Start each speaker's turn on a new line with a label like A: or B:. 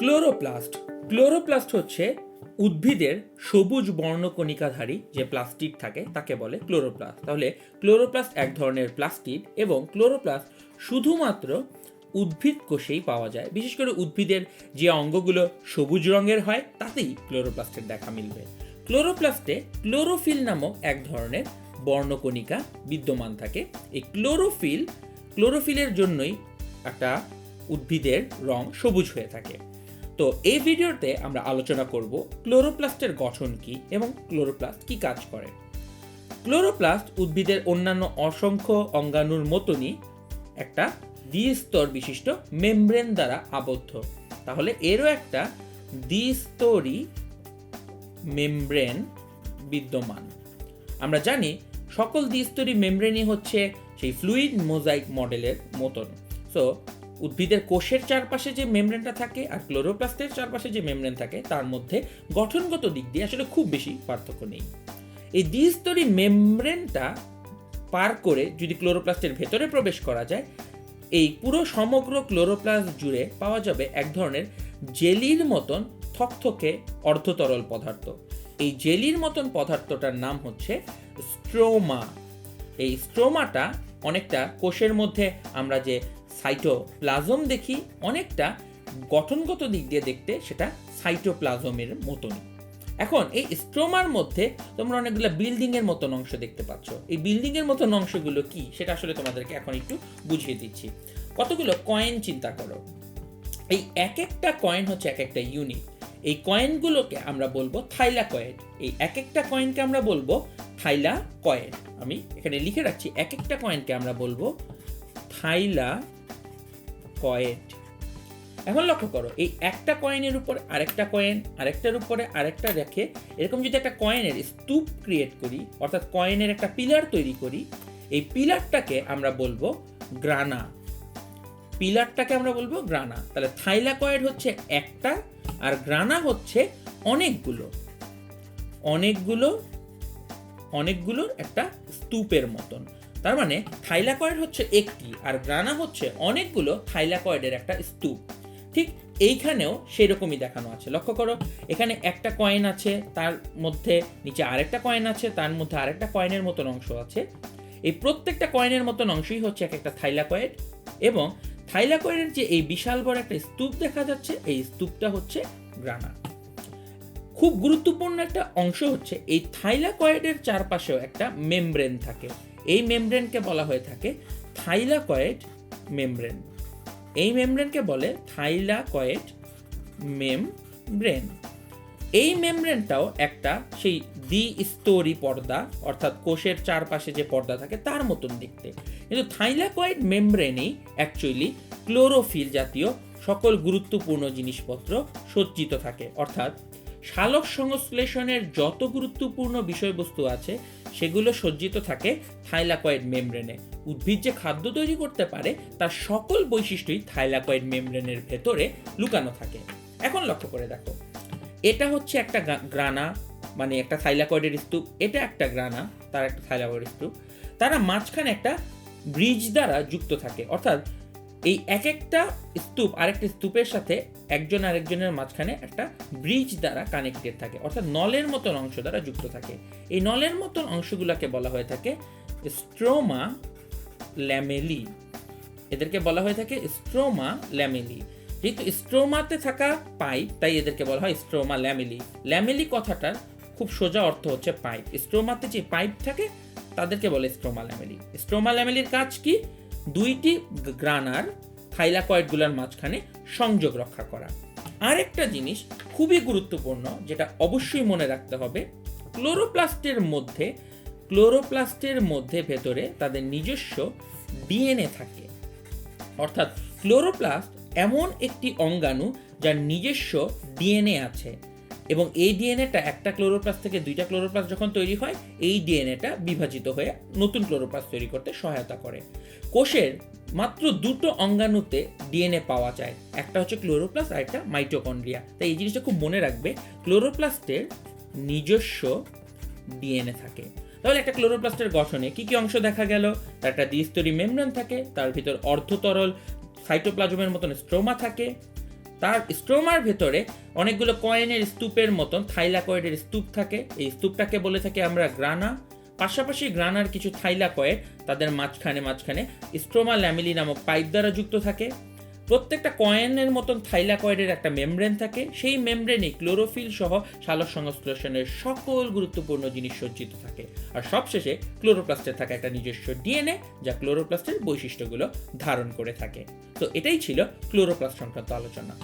A: Chloroplast. Chloroplast হচ্ছে উদ্ভিদের সবুজ বর্ণকণিকাধারী যে প্লাস্টিক থাকে, তাকে বলে ক্লোরোপ্লাস্ট। তাহলে ক্লোরোপ্লাস্ট এক ধরনের প্লাস্টিক এবং ক্লোরোপ্লাস্ট শুধুমাত্র উদ্ভিদ কোষেই পাওয়া যায়। বিশেষ করে উদ্ভিদের যে অঙ্গগুলো সবুজ রঙের হয়, তাতেই ক্লোরোপ্লাস্টের দেখা মিলবে। ক্লোরোপ্লাস্টে ক্লোরোফিল নামক এক ধরনের বর্ণকণিকা বিদ্যমান থাকে। এই ক্লোরোফিল, ক্লোরোফিলের জন্যই একটা উদ্ভিদের রং সবুজ হয়ে থাকে। তো এই ভিডিওতে আমরা আলোচনা করব ক্লোরোপ্লাস্টের গঠন কি এবং ক্লোরোপ্লাস্ট কি কাজ করে? ক্লোরোপ্লাস্ট উদ্ভিদের অন্যান্য অসংখ্য অঙ্গাণুর মতনই একটা দ্বিস্তর বিশিষ্ট মেমব্রেন দ্বারা আবদ্ধ। তাহলে এরও একটা দ্বিস্তরী মেমব্রেন বিদ্যমান। আমরা জানি সকল দ্বিস্তরী মেমব্রেনই হচ্ছে সেই ফ্লুইড মোজাইক মডেলের মতন। সো উদ্ভিদের কোষের চারপাশে যে মেমব্রেনটা থাকে আর ক্লোরোপ্লাস্টের চারপাশে যে মেমব্রেন থাকে, তার মধ্যে গঠনগত দিক দিয়ে আসলে খুব বেশি পার্থক্য নেই। এই দ্বিস্তরী মেমব্রেনটা পার করে যদি ক্লোরোপ্লাস্টের ভেতরে প্রবেশ করা যায়, এই পুরো সমগ্র ক্লোরোপ্লাস্ট জুড়ে পাওয়া যাবে এক ধরনের জেলির মতন থকথকে অর্ধতরল পদার্থ। এই জেলির মতন পদার্থটার নাম হচ্ছে স্ট্রোমা। এই স্ট্রোমাটা অনেকটা কোষের মধ্যে আমরা যে সাইটোপ্লাজম দেখি অনেকটা গঠনগত দিক দিয়ে দেখতে সেটা সাইটোপ্লাজমের মতনই। এখন এই স্ট্রোমার মধ্যে তোমরা অনেকগুলো বিল্ডিং এর মতন অংশ দেখতে পাচ্ছ। এই বিল্ডিং এর মতন অংশগুলো কি সেটা আসলে তোমাদেরকে এখন একটু বুঝিয়ে দিচ্ছি। কতগুলো কয়েন চিন্তা করো। এই এক একটা কয়েন হচ্ছে এক একটা ইউনিট। এই কয়েনগুলোকে আমরা বলব থাইলা কয়েন। এই এক একটা কয়েনকে আমরা বলব থাইলা কয়েন। আমি এখানে লিখে রাখছি, এক একটা কয়েনকে আমরা বলব থাইলা কয়েট এখন লক্ষ্য করো, এই একটা কয়েনের উপর আরেকটা কয়েন আরেকটার উপরে আরেকটা রেখে এরকম যদি একটা কয়েনের স্তূপ ক্রিয়েট করি, অর্থাৎ কয়েনের একটা পিলার তৈরি করি, এই পিলারটাকে আমরা বলব গ্রানা পিলারটাকে আমরা বলব গ্রানা তাহলে থাইলাকয়েড হচ্ছে একটা আর গ্রানা হচ্ছে অনেকগুলো। অনেকগুলো, অনেকগুলোর একটা স্তূপের মতন। তার মানে থাইলাকয়েড হচ্ছে একটি আর গ্রানা হচ্ছে অনেকগুলো থাইলাকয়েডের একটা স্তূপ। ঠিক এইখানেও সেরকমই দেখানো আছে। লক্ষ্য করো, এখানে একটা কয়েন আছে, তার মধ্যে নিচে আরেকটা কয়েন আছে, তার মধ্যে আরেকটা কয়েনের মতন অংশ আছে। এই প্রত্যেকটা কয়েনের মতন অংশই হচ্ছে এক একটা থাইলাকয়েড এবং থাইলাকয়েডের যে এই বিশাল বড় একটা স্তূপ দেখা যাচ্ছে, এই স্তূপটা হচ্ছে গ্রানা। খুব গুরুত্বপূর্ণ একটা অংশ হচ্ছে, এই থাইলাকয়েডের চারপাশেও একটা মেমব্রেন থাকে। এই মেমব্রেনকে বলা হয়ে থাকে থাইলাকয়েড মেমব্রেন। এই মেমব্রেনকে বলে থাইলাকয়েড মেমব্রেন। এই মেমব্রেনটাও একটা সেই দ্বি স্তরী পর্দা, অর্থাৎ কোষের চারপাশে যে পর্দা থাকে তার মতন দেখতে। কিন্তু থাইলাকয়েড মেমব্রেনেই অ্যাকচুয়ালি ক্লোরোফিল জাতীয় সকল গুরুত্বপূর্ণ জিনিসপত্র সজ্জিত থাকে, অর্থাৎ সালোক সংশ্লেষণের যত গুরুত্বপূর্ণ বিষয়বস্তু আছে, সেগুলো সজ্জিত থাকে থাইলাকয়েড মেমব্রেনে। উদ্ভিদ যে খাদ্য তৈরি করতে পারে, তার সকল বৈশিষ্ট্যই থাইলাকয়েড মেমব্রেনের ভেতরে লুকানো থাকে। এখন লক্ষ্য করে দেখো। এটা হচ্ছে একটা গ্রানা মানে একটা থাইলাকয়েডের স্তূপ। এটা একটা গ্রানা, তার একটা থাইলাকয়েড স্তূপ। তারা মাঝখানে একটা ব্রিজ দ্বারা যুক্ত থাকে। অর্থাৎ এই এক একটা স্তূপ, আরেকটা স্তূপের সাথে একজন আরেকজনের মাঝখানে একটা ব্রিজ দ্বারা কানেক্টেড থাকে, অর্থাৎ নলের মতন অংশ দ্বারা যুক্ত থাকে। এই নলের মতন অংশগুলোকে বলা হয়ে থাকে স্ট্রোমা ল্যামেলি এদেরকে বলা হয়ে থাকে স্ট্রোমা ল্যামেলি যেহেতু স্ট্রোমাতে থাকা পাইপ তাই এদেরকে বলা হয় স্ট্রোমা ল্যামেলি ল্যামেলি কথাটার খুব সোজা অর্থ হচ্ছে পাইপ স্ট্রোমাতে যে পাইপ থাকে, তাদেরকে বলে স্ট্রোমা ল্যামেলি স্ট্রোমা ল্যামেলির কাজ কি? দুইটি গ্রানার থাইলাকয়েডগুলোর মাঝখানে সংযোগ রক্ষা করা। আরেকটা জিনিস খুবই গুরুত্বপূর্ণ, যেটা অবশ্যই মনে রাখতে হবে, ক্লোরোপ্লাস্টের মধ্যে ক্লোরোপ্লাস্টের মধ্যে ভেতরে তাদের নিজস্ব ডিএনএ থাকে। অর্থাৎ ক্লোরোপ্লাস্ট এমন একটি অঙ্গাণু যার নিজস্ব ডিএনএ আছে। এবং এই ডিএনএটা একটা ক্লোরোপ্লাস্ট থেকে দুইটা ক্লোরোপ্লাস্ট যখন তৈরি হয়, এই ডিএনএটা বিভাজিত হয়ে নতুন ক্লোরোপ্লাস্ট তৈরি করতে সহায়তা করে। কোষের মাত্র দুটো অঙ্গাণুতে ডিএনএ পাওয়া যায়, একটা হচ্ছে ক্লোরোপ্লাস্ট আর একটা মাইটোকন্ড্রিয়া তাই এই জিনিসটা খুব মনে রাখবে ক্লোরোপ্লাস্টের নিজস্ব ডিএনএ থাকে। তাহলে একটা ক্লোরোপ্লাস্টের গঠনে কি কি অংশ দেখা গেল? তার একটা দ্বিস্তরী মেমব্রেন থাকে, তার ভিতর অর্ধতরল সাইটোপ্লাজমের মতন স্ট্রোমা থাকে তার স্ট্রোমার ভেতরে অনেকগুলো কয়েনের স্তূপের মতন, থাইলাকয়েডের স্তূপ থাকে। এই স্তূপটাকে বলে থাকি আমরা গ্রানা। পাশাপাশি গ্রানার কিছু থাইলাকয়েড তাদের মাঝখানে মাঝখানে স্ট্রোমা ল্যামিলি নামক পাইপ দ্বারা যুক্ত থাকে। প্রত্যেকটা কয়েনের মতন থাইলাকয়েডের একটা মেমব্রেন থাকে। সেই মেমব্রেনে ক্লোরোফিল সহ সালোক সংশ্লেষণের সকল গুরুত্বপূর্ণ জিনিস সজ্জিত থাকে। আর সবশেষে ক্লোরোপ্লাস্টের থাকে একটা নিজস্ব ডিএনএ, যা ক্লোরোপ্লাস্টের বৈশিষ্ট্যগুলো ধারণ করে থাকে। তো এটাই ছিল ক্লোরোপ্লাস্ট সংক্রান্ত আলোচনা।